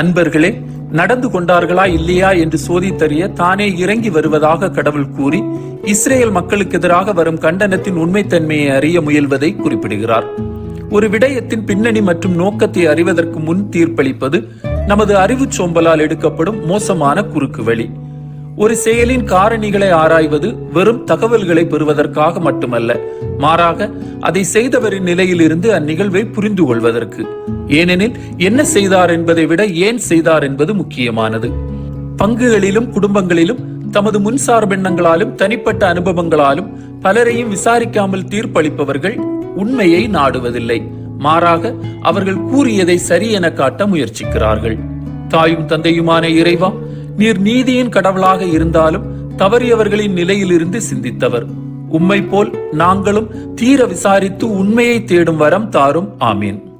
அன்பர்களே நடந்து கொண்டார்களா இல்லையா என்று சோதித்தறிய தானே இறங்கி வருவதாக கடவுள் கூறி இஸ்ரேல் மக்களுக்கு எதிராக வரும் கண்டனத்தின் உண்மைத்தன்மையை அறிய முயல்வதை குறிப்பிடுகிறார். ஒரு விடயத்தின் பின்னணி மற்றும் நோக்கத்தை அறிவதற்கு முன் தீர்ப்பளிப்பது நமது அறிவுச் சோம்பலால் எடுக்கப்படும் மோசமான குறுக்கு வழி. ஒரு செயலின் காரணிகளை ஆராய்வது வெறும் தகவல்களை பெறுவதற்காக மட்டுமல்ல மாறாக அதை செய்தவரின் நிலையிலிருந்து அந்நிகழ்வை புரிந்து கொள்வதற்கு. ஏனெனில் என்ன செய்தார் என்பதை விட ஏன் செய்தார் என்பது முக்கியமானது. பங்குகளிலும் குடும்பங்களிலும் தமது முன்சார்பெண்ணங்களாலும் தனிப்பட்ட அனுபவங்களாலும் பலரையும் விசாரிக்காமல் தீர்ப்பளிப்பவர்கள் உண்மையை நாடுவதில்லை. மாறாக அவர்கள் கூறியதை சரி என காட்ட முயற்சிக்கிறார்கள். தாயும் தந்தையுமான இறைவா நீர் நீதியின் கடவுளாக இருந்தாலும் தவறியவர்களின் நிலையிலிருந்து சிந்தித்தவர். உம்மை போல் நாங்களும் தீர விசாரித்து உண்மையை தேடும் வரம் தாரும். ஆமீன்.